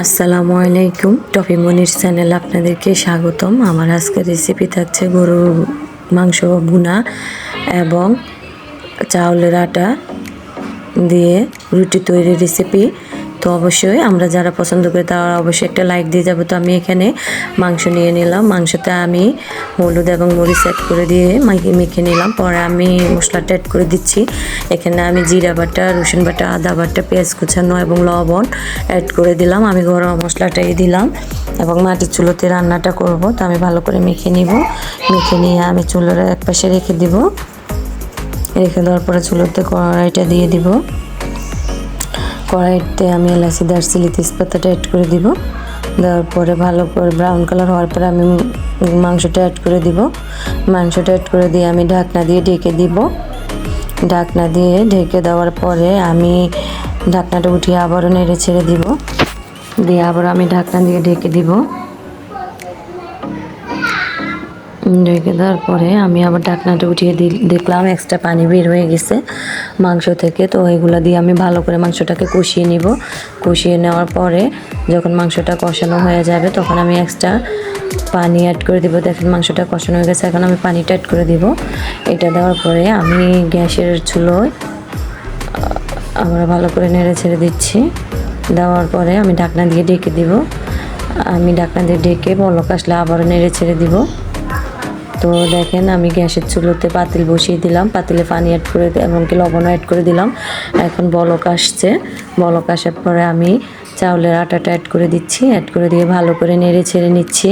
আসসালামু আলাইকুম। টপি মনির চ্যানেল আপনাদেরকে স্বাগতম। আমার আজকের রেসিপি থাকছে গরুর মাংস ভুনা এবং চাউলের আটা দিয়ে রুটি তৈরির রেসিপি তো অবশ্যই আমরা যারা পছন্দ করি তারা অবশ্যই একটা লাইক দিয়ে যাব। তো আমি এখানে মাংস নিয়ে নিলাম। মাংসতে আমি হলুদ এবং মরিচ অ্যাড করে দিয়ে মেখে নিলাম। পরে আমি মশলাটা অ্যাড করে দিচ্ছি। এখানে আমি জিরা বাটা, রসুন বাটা, আদা বাটা, পেঁয়াজ কুচানো এবং লবণ অ্যাড করে দিলাম। আমি গরম মশলাটাই দিলাম এবং মাটির চুলোতে রান্নাটা করব। তো আমি ভালো করে মেখে নিব। মেখে নিয়ে আমি চুলোর এক পাশে রেখে দিব। রেখে দেওয়ার পরে চুলোতে কড়াইটা দিয়ে দিব। কড়াইতে আমি এলাচি, দারচিনি তেজপাতাটা অ্যাড করে দিব। দেওয়ার পরে ভালো করে ব্রাউন কালার হওয়ার পরে আমি মাংসটা অ্যাড করে দিব। মাংসটা অ্যাড করে দিয়ে আমি ঢাকনা দিয়ে ঢেকে দিব। ঢাকনা দিয়ে ঢেকে দেওয়ার পরে আমি ঢাকনাটা উঠিয়ে আবারও নেড়ে ছেড়ে দিব। দিয়ে আবার আমি ঢাকনা দিয়ে ঢেকে দিব। ঢেকে দেওয়ার পরে আমি আবার ঢাকনাটা উঠিয়ে দেখলাম এক্সট্রা পানি বের হয়ে গেছে মাংস থেকে। তো এগুলো দিয়ে আমি ভালো করে মাংসটাকে কষিয়ে নিব। কষিয়ে নেওয়ার পরে যখন মাংসটা কষানো হয়ে যাবে তখন আমি এক্সট্রা পানি অ্যাড করে দিব। দেখেন মাংসটা কষানো হয়ে গেছে, এখন আমি পানিটা অ্যাড করে দিব। এটা দেওয়ার পরে আমি গ্যাসের চুলোয় আমরা ভালো করে নেড়ে ছেড়ে দিচ্ছি। দেওয়ার পরে আমি ঢাকনা দিয়ে ঢেকে দিব। আমি ঢাকনা দিয়ে ঢেকে বলক আসলে আবারও নেড়ে ছেড়ে দিব। তো দেখেন আমি গ্যাসের চুলোতে পাতিল বসিয়ে দিলাম। পাতিলে পানি অ্যাড করে এমনকি লবণও অ্যাড করে দিলাম। এখন বলক আসছে। বলক আসার পরে আমি চাউলের আটাটা অ্যাড করে দিচ্ছি। অ্যাড করে দিয়ে ভালো করে নেড়ে ছেড়ে নিচ্ছি।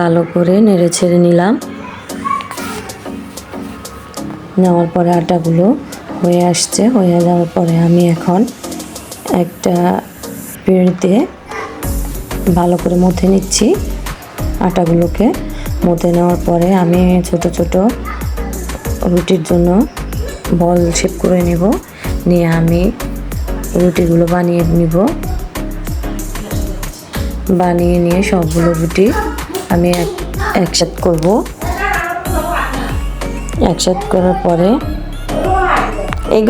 ভালো করে নেড়ে ছেড়ে নিলাম। নেওয়ার পরে আটাগুলো হয়ে আসছে। হয়ে যাওয়ার পরে আমি এখন একটা পেড়িতে ভালো করে মথে নিচ্ছি। আটাগুলোকে মথে নেওয়ার পরে আমি ছোট ছোট রুটির জন্য বল শেপ করে নিব। নিয়ে আমি রুটিগুলো বানিয়ে নিব। বানিয়ে নিয়ে সবগুলো রুটি আমি এক, একসাথ করব। একসাথ করার পরে এই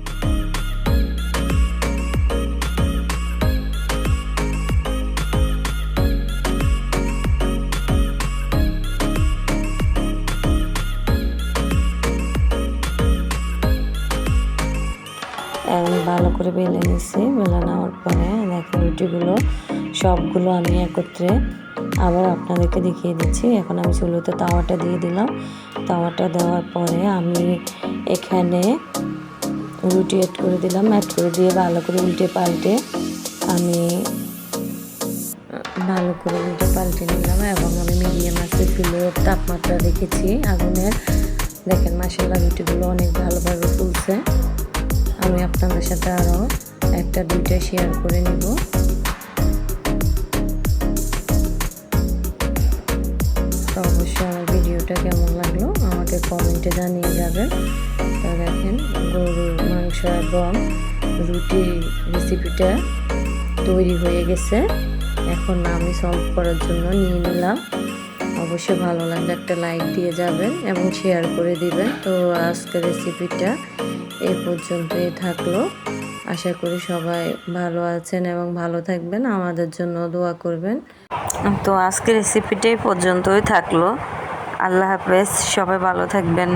এখন ভালো করে বেলে নিছি, বেলে নেওয়ার পরে দেখেন রুটিগুলো সবগুলো আমি একত্রে আবার আপনাদেরকে দেখিয়ে দিচ্ছি। এখন আমি চুলোতে তাওয়াটা দিয়ে দিলাম। তাওয়াটা দেওয়ার পরে আমি এখানে রুটি অ্যাড করে দিলাম। অ্যাড করে দিয়ে ভালো করে উল্টে পাল্টে আমি ভালো করে উল্টে পাল্টে নিলাম এবং আমি মিডিয়াম আছে চুলোর তাপমাত্রা রেখেছি আগুনের, দেখেন মাসাল্লা রুটিগুলো অনেক ভালোভাবে ফুলছে। আমি আপনাদের সাথে আরও একটা, দুইটা শেয়ার করে নিব। অবশ্যই আমার ভিডিওটা কেমন লাগল, আমাকে কমেন্টে জানিয়ে যাবেন। তো দেখেন, গরুর মাংস এবং রুটি রেসিপিটা তৈরি হয়ে গেছে। এখন আমি সলভ করার জন্য নিয়ে নিলাম। অবশ্যই ভালো লাগলে একটা লাইক দিয়ে যাবেন এবং শেয়ার করে দিবেন। তো আজকের রেসিপিটা এই পর্যন্তই থাকল। আশা করি সবাই ভালো আছেন এবং ভালো থাকবেন। আমাদের জন্য দোয়া করবেন। তো আজকে রেসিপিটাই পর্যন্তই থাকল। আল্লাহ হাফেজ। সবাই ভালো থাকবেন।